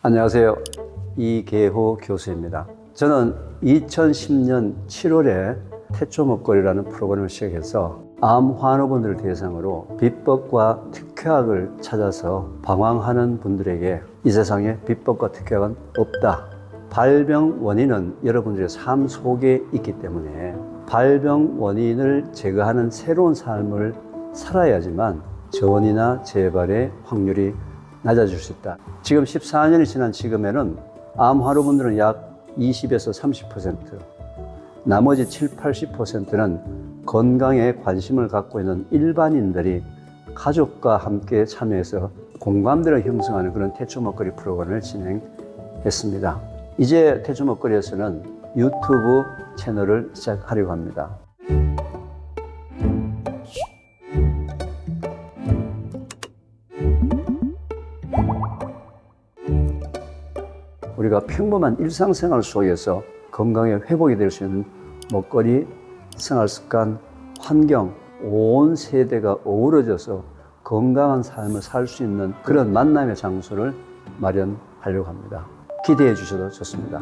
안녕하세요. 이계호 교수입니다. 저는 2010년 7월에 태초 먹거리라는 프로그램을 시작해서 암 환우분들을 대상으로 비법과 특효약을 찾아서 방황하는 분들에게 이 세상에 비법과 특효약은 없다. 발병 원인은 여러분들의 삶 속에 있기 때문에 발병 원인을 제거하는 새로운 삶을 살아야지만 전이나 재발의 확률이 낮아질 수 있다. 지금 14년이 지난 지금에는 암 환우분들은 약 20에서 30%, 나머지 7, 80%는 건강에 관심을 갖고 있는 일반인들이 가족과 함께 참여해서 공감대를 형성하는 그런 태초 먹거리 프로그램을 진행했습니다. 이제 태초 먹거리에서는 유튜브 채널을 시작하려고 합니다. 우리가 평범한 일상생활 속에서 건강에 회복이 될 수 있는 먹거리, 생활 습관, 환경, 온 세대가 어우러져서 건강한 삶을 살 수 있는 그런 만남의 장소를 마련하려고 합니다. 기대해 주셔도 좋습니다.